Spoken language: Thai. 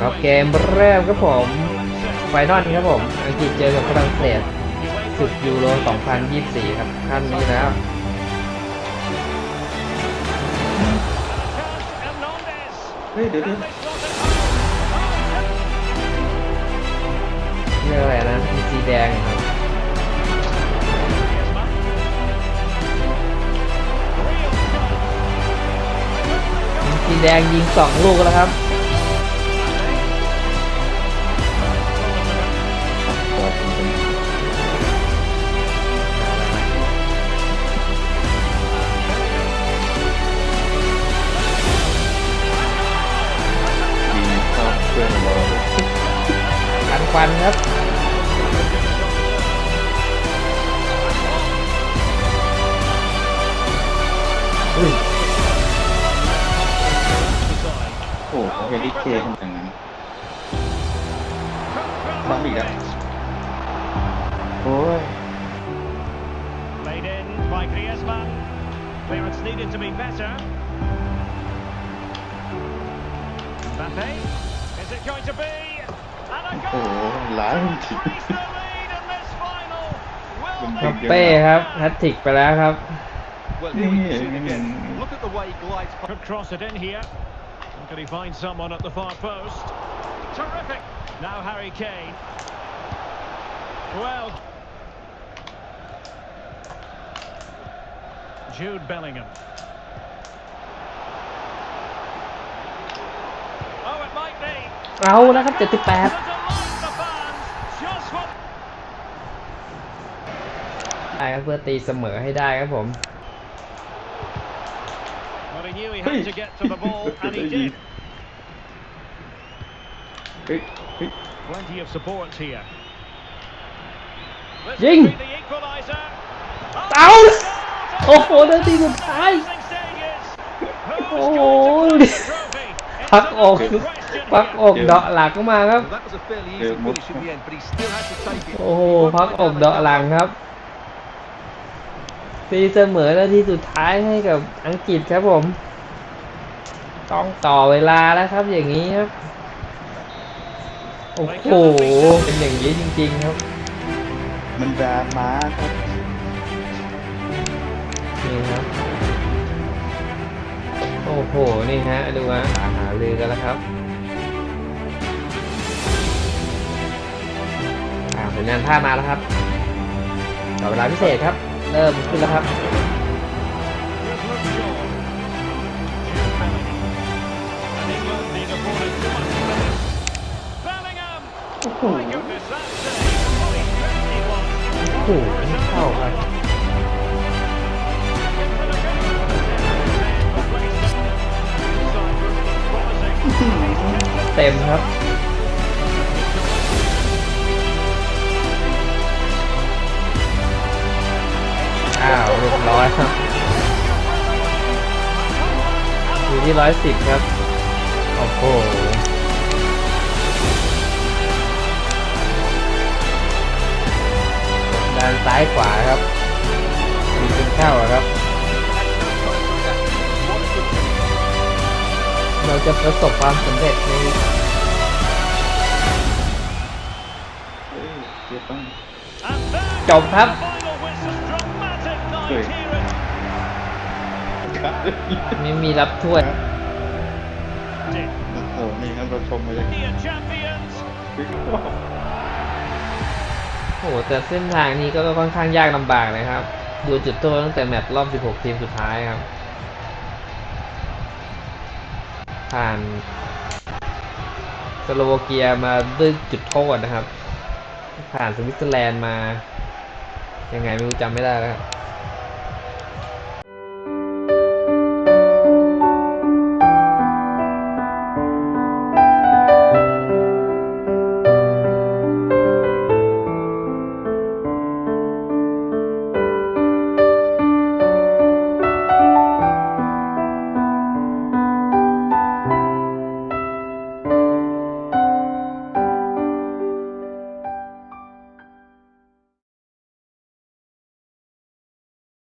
ครับเกมเริ่มครับผมไฟนอลครับผมอังกฤษเจอกับฝรั่งเศสศึกยูโร 2024 ครับขั้นนี้แล้วเฮ้ยเดี๋ยวเดี๋ยวเรื่องอะไรนะมีสีแดงครับสีแดงยิงสองลูกแล้วครับ ควันครับ อุ้ยโอ้โหเฮลิเคทำอย่างนั้นซ้ำอีกแล้วโอ้ย Played in by Griezmann. Clearance needed to be better. Mbappe. Is it going to be? And a โอ้ goal! โหล้างจริง Raise the lead in this final. Well มัน คัป เยอะ เป้ครับแฮตทริกไปแล้วครับ Well, Yeah, here we yeah, can see it yeah, again. yeah. Look at the way he glides past. Could cross it in here. Can he find someone at the far post? Terrific. Now Harry Kane. Well. Jude Bellingham. เอาแล้วครับ 78 There's a lot of the fans. Just what ได้ครับเพื่อตีเสมอให้ได้ครับผม Well, he knew he เฮ้ย had to get to the ball, and he ได้ยิง did. เฮ้ยเฮ้ย Plenty of support here. This Ding. could be the equaliser. เอาโอ้โหนาทีสุดท้าย Closing stages. Who's โอ้โห พักอก the big question พัก here. อกเดาะหลังมาครับ Well, that was a fairly Yeah, easy mo- finish in the end, but he still had to take it. โอ้โหพักอกเดาะหลังครับตีเสมอนาทีสุดท้ายให้กับอังกฤษครับผม ต้องต่อเวลาแล้วครับอย่างนี้ครับ โอ้โห เป็นอย่างนี้จริงๆครับ มันดราม่าครับนี่ครับ โอ้โห นี่ฮะ ดูฮะหาหาลือกันแล้วครับอ่าผงานท่ามาแล้วครับต่อเวลาพิเศษครับ เริ่มขึ้นแล้วครับโอ้โหเข้าครับ ต็มครับ อ้าวเรียบร้อยครับ อยู่ที่ร้อยสิบครับ โอ้โหด้านซ้ายขวาครับมีเป็นเข้าอครับ เราจะประสบความสำเร็จในเฮ้ยเดี๋ยวต้องจบครับเฮ้ยครับไม่มีรับถ้วยโอ้โหนี่ครับเราชมมาจาก champions โอ้โหแต่เส้นทางนี้ก็ค่อนข้างยากลำบากเลยครับ ดูจุดโทษตั้งแต่แมตช์รอบ 16 ทีมสุดท้ายครับ ผ่านสโลวาเกียมาด้วยจุดโทษนะครับ ผ่านสวิตเซอร์แลนด์มา ยังไงไม่รู้จำไม่ได้แล้วครับ